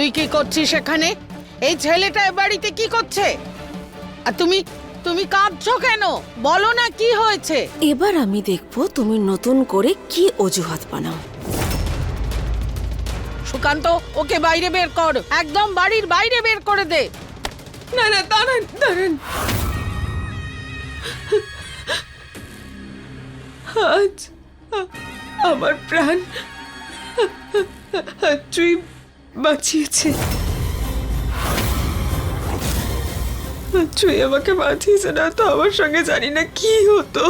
তুই কি করছিস এখানে? এই ছেলেটা এ বাড়িতে কি করছে? আর তুমি তুমি কাঁদছো কেন? বলো না কি হয়েছে? এবার আমি দেখব তুমি নতুন করে কি অজুহাত বানাও। সুকান্ত ওকে বাইরে বের কর। একদম বাড়ির বাইরে বের করে দে। না না দাঁড়ান দাঁড়ান। আজ আমার প্রাণ তুই বাঁচিয়েছে। তুই আমাকে বাঁচিয়েছে না তো আমার সঙ্গে জানি না কি হতো।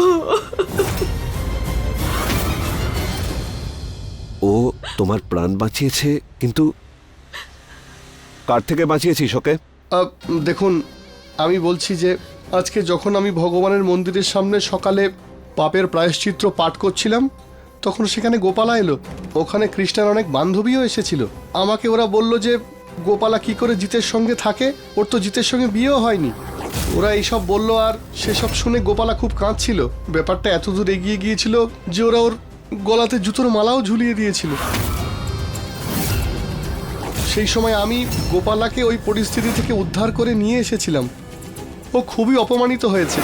ও তোমার প্রাণ বাঁচিয়েছে কিন্তু কার থেকে বাঁচিয়েছিস ওকে? আহ, দেখুন আমি বলছি যে আজকে যখন আমি ভগবানের মন্দিরের সামনে সকালে পাপের প্রায়শ্চিত্র পাঠ করছিলাম তখন সেখানে গোপালা এলো। ওখানে কৃষ্ণার অনেক বান্ধবীও এসেছিল। আমাকে ওরা বলল যে, গোপালা কি করে জিতের সঙ্গে থাকে? ওর তো জিতের সঙ্গে বিয়েও হয়নি। ওরা এইসব বলল আর সেসব শুনে গোপালা খুব কাঁদছিল। ব্যাপারটা এত দূর এগিয়ে গিয়েছিল যে ওরা ওর গলাতে জুতোর মালাও ঝুলিয়ে দিয়েছিল। সেই সময় আমি গোপালাকে ওই পরিস্থিতি থেকে উদ্ধার করে নিয়ে এসেছিলাম। ও খুবই অপমানিত হয়েছে।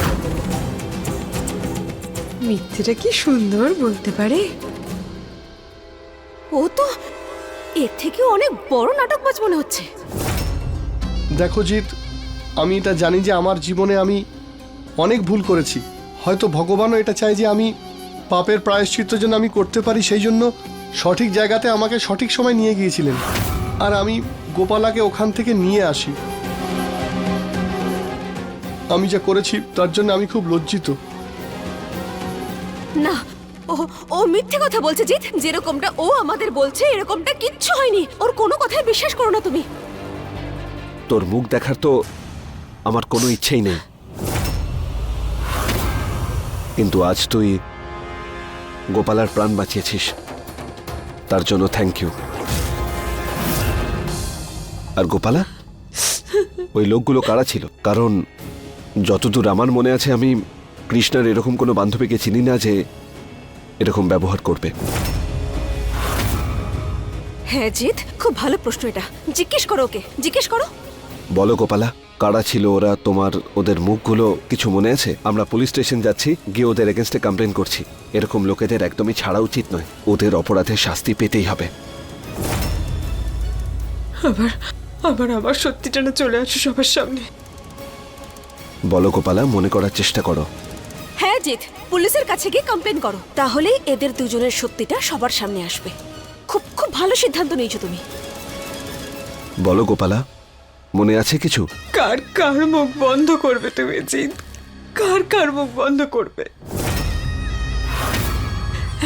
মিথ্যেটা কি সুন্দর বলতে পারে? ও তো এর থেকে অনেক বড় নাটকবাজ মনে হচ্ছে। দেখো জিৎ আমি এটা জানি যে আমার জীবনে আমি অনেক ভুল করেছি। হয়তো ভগবানও এটা চায় যে আমি পাপের প্রায়শ্চিত্ত যেন আমি করতে পারি সেই জন্য সঠিক জায়গাতে আমাকে সঠিক সময় নিয়ে গিয়েছিলেন। আর আমি গোপালাকে ওখান থেকে নিয়ে আসি। আমি যা করেছি তার জন্য আমি খুব লজ্জিত। না, ও ও মিথ্যে কথা বলছে, জিৎ। যেরকমটা ও আমাদের বলছে, এরকমটা কিচ্ছু হয়নি। ওর কোনো কথায় বিশ্বাস করো না তুমি। তোর মুখ দেখার তো আমার কোনো ইচ্ছেই নেই। কিন্তু আজ তুই গোপালার প্রাণ বাঁচিয়েছিস। তার জন্য থ্যাংক ইউ আর গোপালা? ওই লোকগুলো কারা ছিল? কারণ যতদূর আমার মনে আছে, আমি কৃষ্ণার এরকম কোনো বান্ধবীকে চিনি না যে এরকম ব্যবহার করবে। হ্যাঁ জিৎ খুব ভালো প্রশ্ন এটা। জিজ্ঞেস করো ওকে জিজ্ঞেস করো। বলো গোপালা কারা ছিল ওরা তোমার ওদের মুখগুলো কিছু মনে আছে? আমরা পুলিশ স্টেশন যাচ্ছি গিয়ে ওদের এগেনস্টে কমপ্লেন করছি। এরকম লোকেদের একদমই ছাড়া উচিত নয়। ওদের অপরাধের শাস্তি পেতেই হবে। আবার আবার আমার সত্যিটা না চলে আসে সবার সামনে। বলো গোপালা মনে করার চেষ্টা করো। হ্যাঁ জিৎ পুলিশের কাছে গিয়ে কমপ্লেন করো। তাহলেই এদের দুজনের সত্যিটা সবার সামনে আসবে। খুব খুব ভালো সিদ্ধান্ত নিয়েছো তুমি। বলো গোপালা মনে আছে কিছু? কার কার মুখ বন্ধ করবে তুমি জিৎ? কার কার মুখ বন্ধ করবে?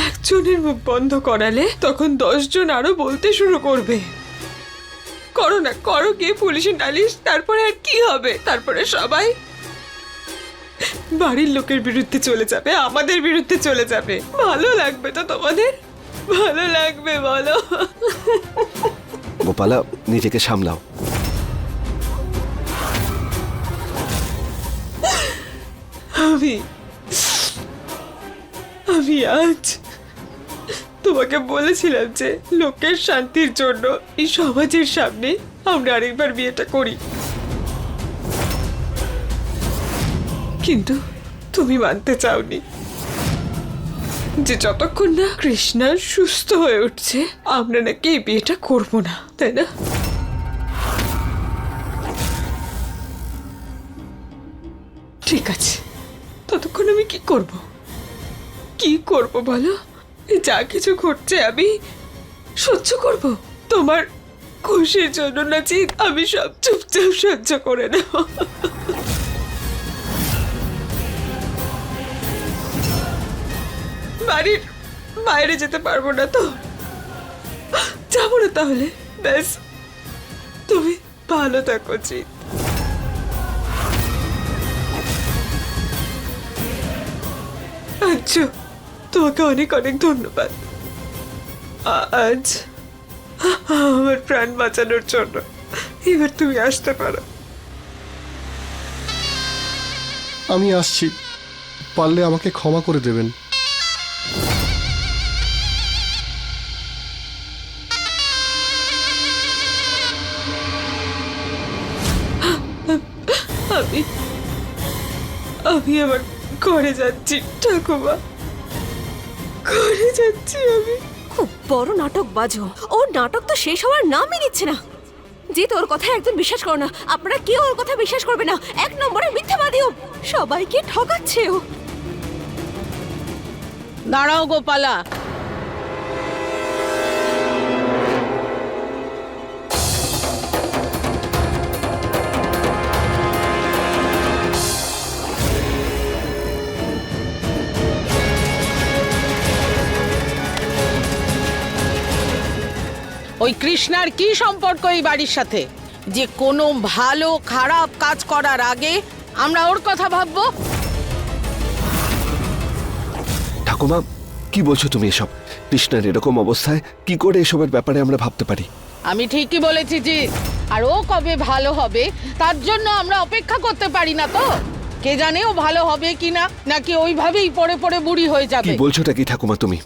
একজনের মুখ বন্ধ করালে তখন দশজন আরও বলতে শুরু করবে। করো না করো গিয়ে পুলিশে নালিশ তারপরে আর কি হবে? তারপরে সবাই বাড়ির লোকের বিরুদ্ধে চলে যাবে আমাদের বিরুদ্ধে চলে যাবে। ভালো লাগবে তো তোমাদের? ভালো লাগবে বলো। গোপালা নিজেকে সামলাও। আমি আমি আজ তোমাকে বলেছিলাম যে লোকের শান্তির জন্য এই সমাজের সামনে আমরা আরেকবার বিয়েটা করি। কিন্তু তুমি মানতে চাওনি। যে যতক্ষণ না কৃষ্ণা সুস্থ হয়ে উঠছে, আমরা নাকি এই বিয়েটা করব না, তাই না? ঠিক আছে, ততক্ষণ আমি কি করব? কি করব বলো? যা কিছু ঘটছে আমি সহ্য করব। তোমার খুশির জন্য না আমি সব চুপচাপ সহ্য করে নেব। বাড়ির বাইরে যেতে পারব না তো। যাব না তাহলে, ব্যাস। তুমি ভালো থাকো চিত আচ্ছা তোমাকে অনেক অনেক ধন্যবাদ। আজ আমার প্রাণ বাঁচানোর জন্য এবার তুমি আসতে পারো। আমি আসছি। পারলে আমাকে ক্ষমা করে দেবেন। আমি আমার ঘরে যাচ্ছি ঠাকুমা। ঘরে যাচ্ছি আমি। খুব বড় নাটক বাজো। ও নাটক তো শেষ হওয়ার নামই নিচ্ছে না। যে তোর কথা একদম বিশ্বাস করো না। আপনারা কেউ ওর কথা বিশ্বাস করবে না। এক নম্বরে মিথ্যাবাদী ও। সবাইকে ঠকাচ্ছে ও। দাঁড়াও গোপালা ওই কৃষ্ণার কি সম্পর্ক এই বাড়ির সাথে? যে কোনো ভালো খারাপ কাজ করার আগে আমরা ওর কথা ভাববো? ঠাকুমা কি বলছো তুমি এসব? কৃষ্ণার এরকম অবস্থায় কি করে এসবের ব্যাপারে আমরা ভাবতে পারি? আমি ঠিকই বলেছি যে আর ও কবে ভালো হবে তার জন্য আমরা অপেক্ষা করতে পারি না তো? কে জানে ও ভালো হবে কিনা নাকি ওইভাবেই পড়ে পড়ে বুড়ি হয়ে কি যাবে বলছোটা কি ঠাকুমা তুমি?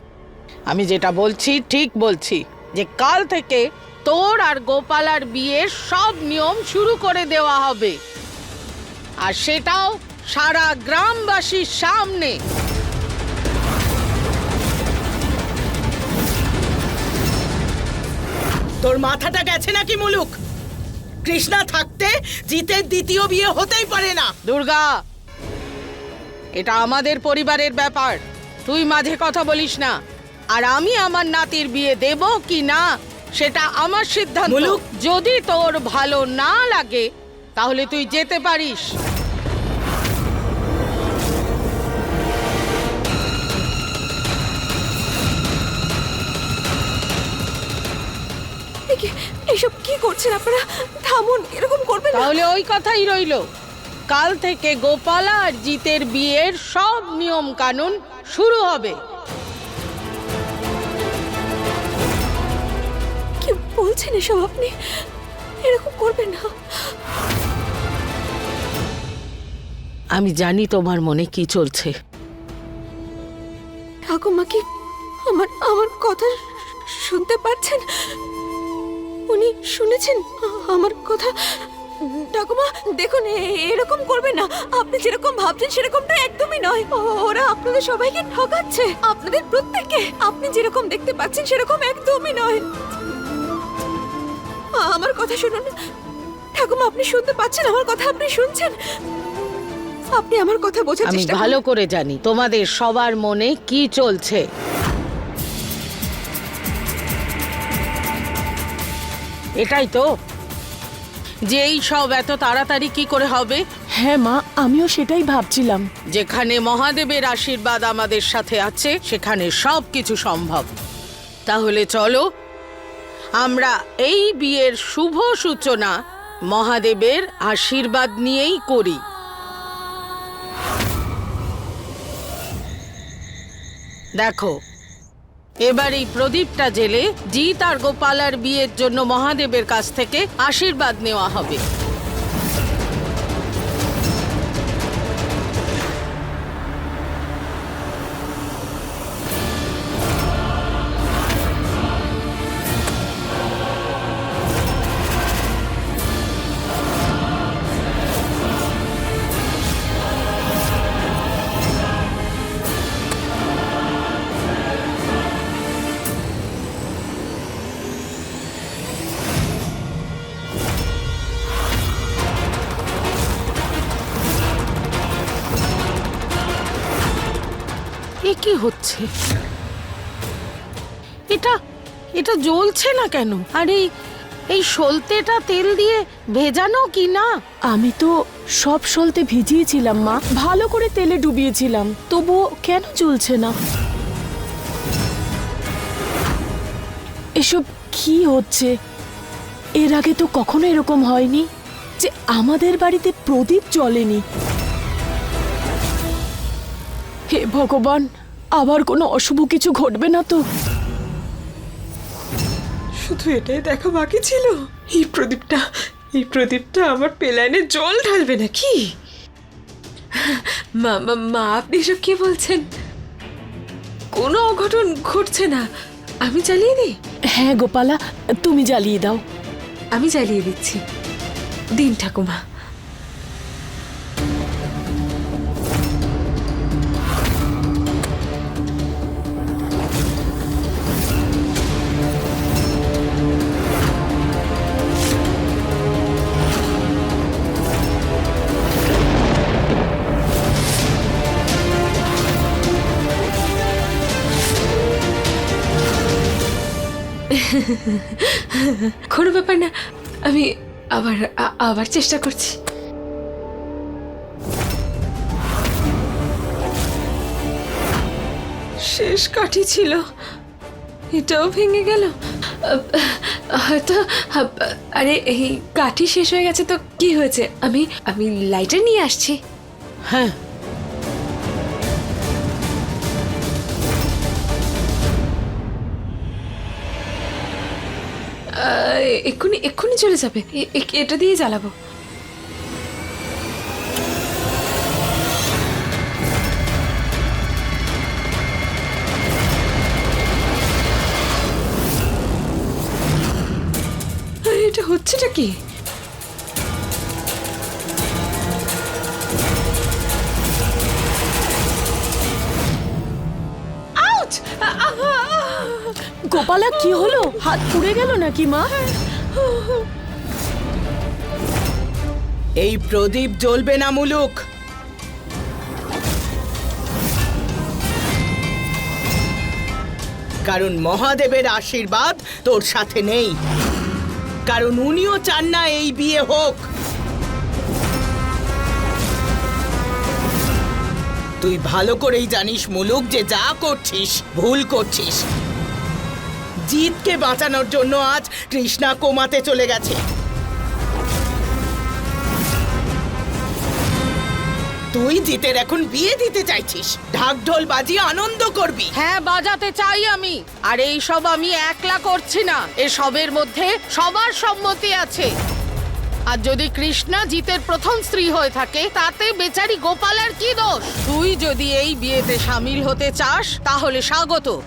আমি যেটা বলছি ঠিক বলছি। যে কাল থেকে তোর আর গোপালার বিয়ের সব নিয়ম শুরু করে দেওয়া হবে। আর সেটাও সারা গ্রামবাসীর সামনে। তোর মাথাটা গেছে নাকি মুলুক? কৃষ্ণা থাকতে জিতের দ্বিতীয় বিয়ে হতেই পারে না। দুর্গা এটা আমাদের পরিবারের ব্যাপার। তুই মাঝে কথা বলিস না। আর আমি আমার নাতির বিয়ে দেব কি না সেটা আমার সিদ্ধান্ত। মুলুক। যদি তোর ভালো না লাগে তাহলে তুই যেতে পারিস। এ কি- এসব কি করছেন আপনারা? থামুন এরকম করবেন না। তাহলে ওই কথাই রইল। কাল থেকে গোপালা আর জিতের বিয়ের সব নিয়ম কানুন শুরু হবে। বলছেন এসব আপনি? এরকম করবেন না। আমি জানি তোমার মনে কি চলছে। ঠাকুমা কি আমার আমার কথা শুনতে পাচ্ছেন উনি শুনেছেন আমার কথা? ঠাকুমা দেখুন এরকম করবেন না। আপনি যেরকম ভাবছেন সেরকমটা একদমই নয়। ওরা আপনাদের সবাইকে ঠকাচ্ছে। আপনাদের প্রত্যেককে আপনি যেরকম দেখতে পাচ্ছেন সেরকম একদমই নয়। আমার কথা শুনুন। ঠাকুমা আপনি শুনতে পাচ্ছেন? আমার কথা আপনি শুনছেন? আপনি আমার কথা বোঝার আমি চেষ্টা করুন। ভালো করে জানি তোমাদের সবার মনে কি চলছে? এটাই তো। যে এই সব এত তাড়াতাড়ি কি করে হবে? হ্যাঁ মা আমিও সেটাই ভাবছিলাম। যেখানে মহাদেবের আশীর্বাদ আমাদের সাথে আছে সেখানে সব কিছু সম্ভব। তাহলে চলো আমরা এই বিয়ের শুভ সূচনা মহাদেবের আশীর্বাদ নিয়েই করি। দেখো, এবার এই প্রদীপটা জেলে জিত আর গোপালার বিয়ের জন্য মহাদেবের কাছ থেকে আশীর্বাদ নেওয়া হবে। কি হচ্ছে? এটা এটা জ্বলছে না কেন? আর এই এই সলতেটা তেল দিয়ে ভেজানো কি না? আমি তো সব সলতে ভিজিয়েছিলাম, মা। ভালো করে তেলে ডুবিয়েছিলাম। তবুও কেন চলছে না? এসব কি হচ্ছে? এর আগে তো কখনো এরকম হয়নি যে আমাদের বাড়িতে প্রদীপ জ্বলেনি। হে ভগবান আবার কোনো অশুভ কিছু ঘটবে না তো? শুধু এটাই দেখা বাকি ছিল। এই প্রদীপটা এই প্রদীপটা আমার পেলাইনে জল ঢালবে নাকি? মা মা মা আপনি এসব কি বলছেন? কোনো অঘটন ঘটছে না। আমি জ্বালিয়ে দিই? হ্যাঁ গোপালা তুমি জ্বালিয়ে দাও। আমি জ্বালিয়ে দিচ্ছি। দিন ঠাকুমা। কোনো ব্যাপার না, আমি আবার আবার চেষ্টা করছি। শেষ কাঠি ছিল। এটাও ভেঙে গেল। হয়তো, আরে, এই কাঠি শেষ হয়ে গেছে তো কি হয়েছে? আমি আমি লাইটার নিয়ে আসছি। হ্যাঁ এক্ষুনি এক্ষুনি চলে যাবে। এটা দিয়ে জ্বালাবো। এটা হচ্ছেটা কি? গোপালা কি হলো? হাত পুড়ে গেল নাকি মা? এই প্রদীপ জ্বলবে না মুলুক। কারণ মহাদেবের আশীর্বাদ তোর সাথে নেই। কারণ উনিও চান না এই বিয়ে হোক। তুই ভালো করেই জানিস মুলুক যে যা করছিস, ভুল করছিস। জিতকে বাঁচানোর জন্য আজ কৃষ্ণা কোমাতে চলে গেছে। তুই জিতের এখন বিয়ে দিতে চাইছিস। ঢাক ঢোল বাজিয়ে আনন্দ করবি। হ্যাঁ বাজাতে চাই আমি। আর এই সব আমি একলা করছি না। এসবের মধ্যে সবার সম্মতি আছে। আর যদি কৃষ্ণা জিতের প্রথম স্ত্রী হয়ে থাকে, তাতে বেচারি গোপালের কি দোষ? তুই যদি এই বিয়েতে সামিল হতে চাস, তাহলে স্বাগত।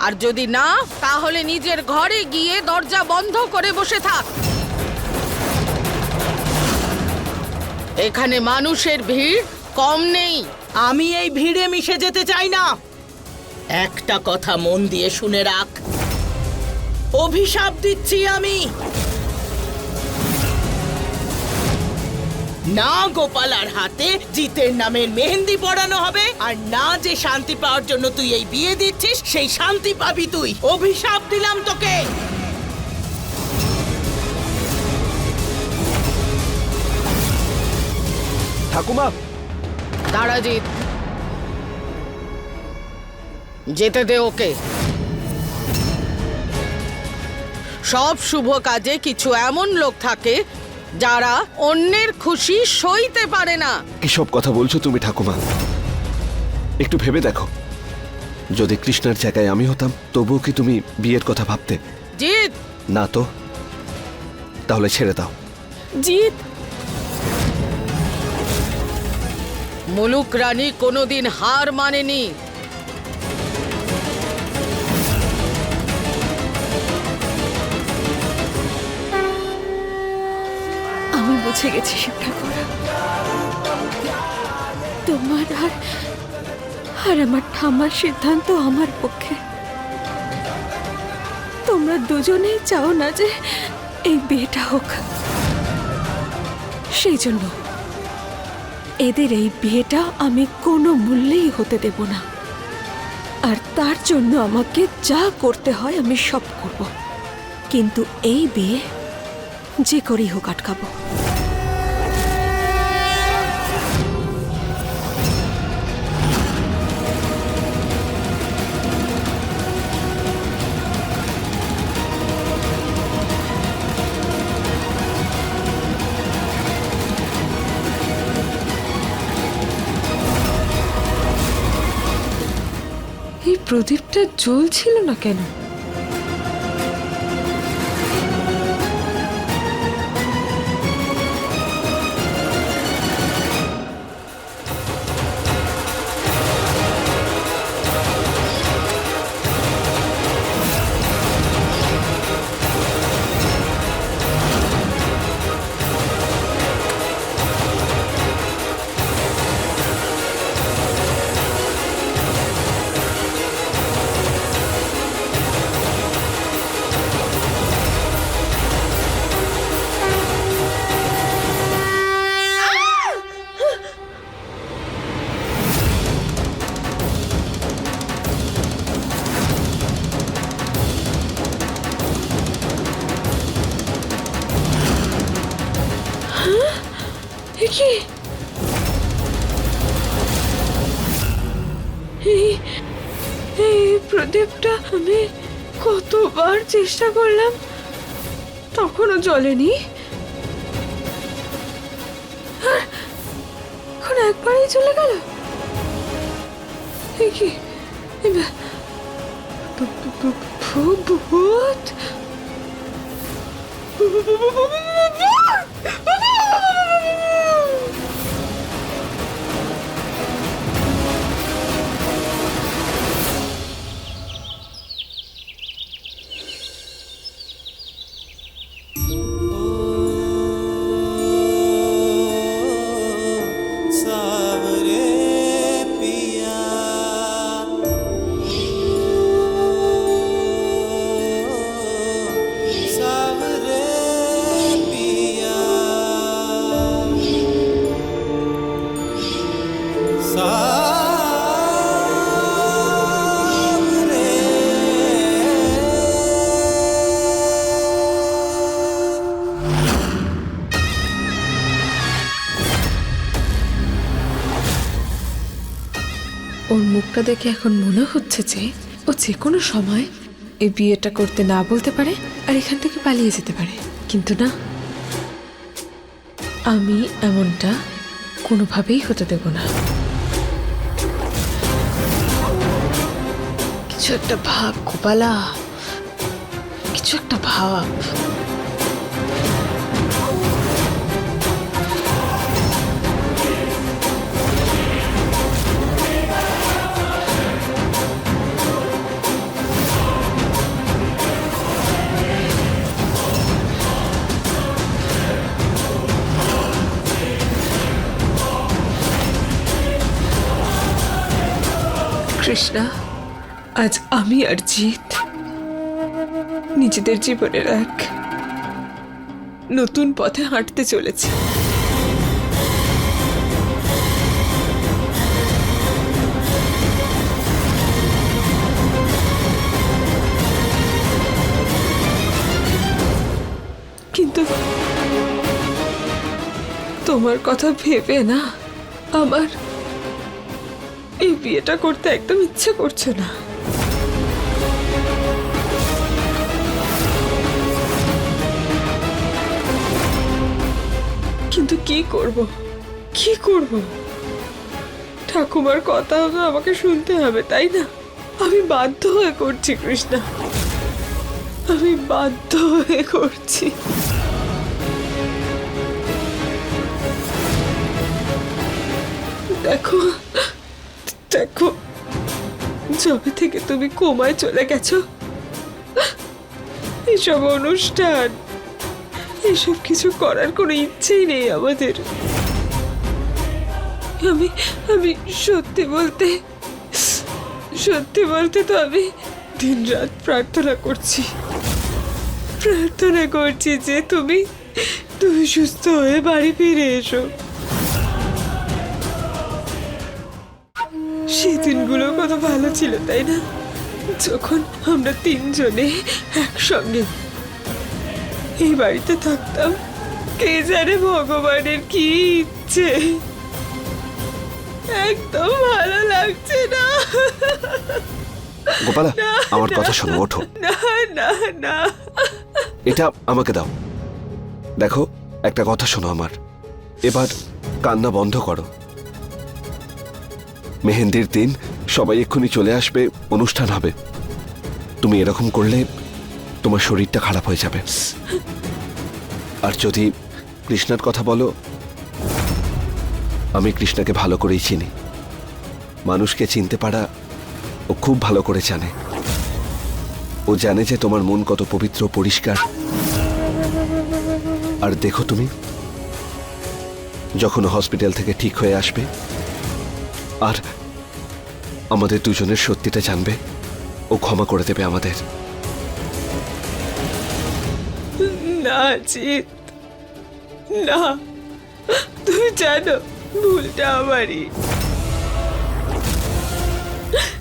আর যদি না তাহলে নিজের ঘরে গিয়ে দরজা বন্ধ করে বসে থাক। এখানে মানুষের ভিড় কম নেই। আমি এই ভিড়ে মিশে যেতে চাই না। একটা কথা মন দিয়ে শুনে রাখ। অভিশাপ দিচ্ছি আমি। না গোপালার হাতে জিতের নামের মেহেন্দি পড়ানো হবে আর না যে শান্তি পাওয়ার জন্য তুই এই বিয়ে দিচ্ছিস সেই শান্তি পাবি তুই। অভিশাপ দিলাম তোকে। ঠাকুমা। দাঁড়াজিৎ যেতে দে ওকে। সব শুভ কাজে কিছু এমন লোক থাকে যারা অন্যের খুশি সইতে পারে না। কিসব কথা বলছো তুমি ঠাকুমা? একটু ভেবে দেখো। যদি কৃষ্ণার জায়গায় আমি হতাম তবুও কি তুমি বিয়ের কথা ভাবতে? জিৎ! না তো। তাহলে ছেড়ে দাও। জিৎ! মুলুক রানী কোনোদিন হার মানেনি। বুঝে গেছি শিব ঠাকুর তোমার আর আর আমার ঠামার সিদ্ধান্ত আমার পক্ষে। তোমরা দুজনেই চাও না যে এই বিয়েটা হোক। সেই জন্য এদের এই বিয়েটা আমি কোনো মূল্যেই হতে দেব না। আর তার জন্য আমাকে যা করতে হয় আমি সব করব। কিন্তু এই বিয়ে যে করেই হোক আটকাবো। প্রদীপটা জ্বলছিল না কেন? জ্বলেনি এখন একবারই চলে গেল কি ভূত দেখে এখন মনে হচ্ছে যে ও যে কোনো সময় এই বিয়েটা করতে না বলতে পারে আর এখান থেকে পালিয়ে যেতে পারে। কিন্তু না, আমি এমনটা কোনোভাবেই হতে দেব না। কিছু একটা ভাব গোপালা, কিছু একটা ভাব। কৃষ্ণা, আজ আমি আর জিৎ নিজেদের জীবনের এক নতুন পথে হাঁটতে চলেছে। কিন্তু তোমার কথা ভেবে না আমার এই বিয়েটা করতে একদম ইচ্ছে করছে না। কিন্তু কি করব? কি করব? ঠাকুমার কথা তো আমাকে শুনতে হবে, তাই না? আমি বাধ্য হয়ে করছি, কৃষ্ণা। আমি বাধ্য হয়ে করছি। দেখো দেখো যবে থেকে তুমি কোমায় চলে গেছো। এসব অনুষ্ঠান, এসব কিছু করার কোনো ইচ্ছেই নেই আমাদের। আমি আমি সত্যি বলতে সত্যি বলতে তো আমি দিনরাত প্রার্থনা করছি। প্রার্থনা করছি যে তুমি তুমি সুস্থ হয়ে বাড়ি ফিরে এসো। সেই দিনগুলো কত ভালো ছিল তাই না? যখন আমরা তিনজনে একসঙ্গে এই বাড়িতে থাকতাম কে জানে ভগবানের কি ইচ্ছে? একদম ভালো লাগছে না। গোপালা আমার কথা শোনো ওঠো। না না না। এটা আমাকে দাও। দেখো একটা কথা শোনো আমার। এবার কান্না বন্ধ করো। মেহেন্দির দিন, সবাই এক্ষুনি চলে আসবে, অনুষ্ঠান হবে। তুমি এরকম করলে তোমার শরীরটা খারাপ হয়ে যাবে। আর যদি কৃষ্ণার কথা বলো, আমি কৃষ্ণাকে ভালো করেই চিনি। মানুষকে চিনতে পারা ও খুব ভালো করে জানে। ও জানে যে তোমার মন কত পবিত্র পরিষ্কার। আর দেখো তুমি, যখন হসপিটাল থেকে ঠিক হয়ে আসবে আর আমাদের দুজনের সত্যিটা জানবে। ও ক্ষমা করে দেবে আমাদের। না না, তুমি জানো, ভুলটা আমারই।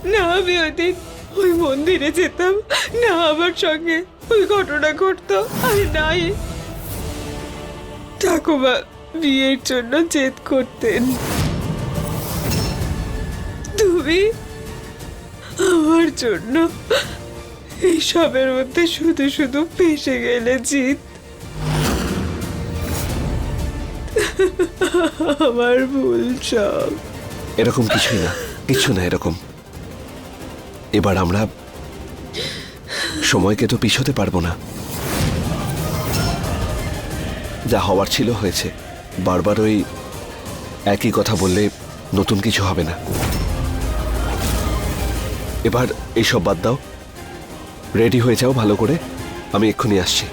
না, আমি ওদিন ওই মন্দিরে যেতাম। না, আমার সঙ্গে ওই ঘটনা ঘটতো। আর নাই। ঠাকুমা, বিয়ের জন্য জেদ করতেন। তুমি আমার জন্য এইসবের মধ্যে শুধু শুধু ফেসে গেলে জিত আমার ভুল সব। এরকম কিছুই না কিছু না এরকম। এবার আমরা সময়কে তো পিছোতে পারব না। যা হওয়ার ছিল হয়েছে। বারবার ওই একই কথা বললে নতুন কিছু হবে না। এবার এইসব বাদ দাও। রেডি হয়ে যাও ভালো করে। আমি এক্ষুনি আসছি।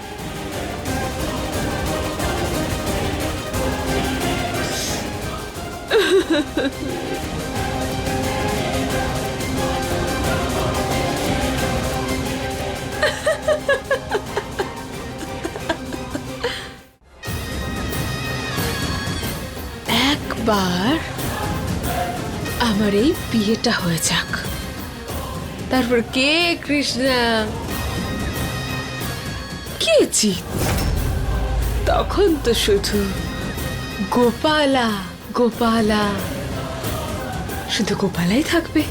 একবার আমার এই বিয়েটা হয়ে যাক। তারপর কে কৃষ্ণা? কে চি তখন তো শুধু গোপালা গোপালা। শুধু গোপালাই থাকবে।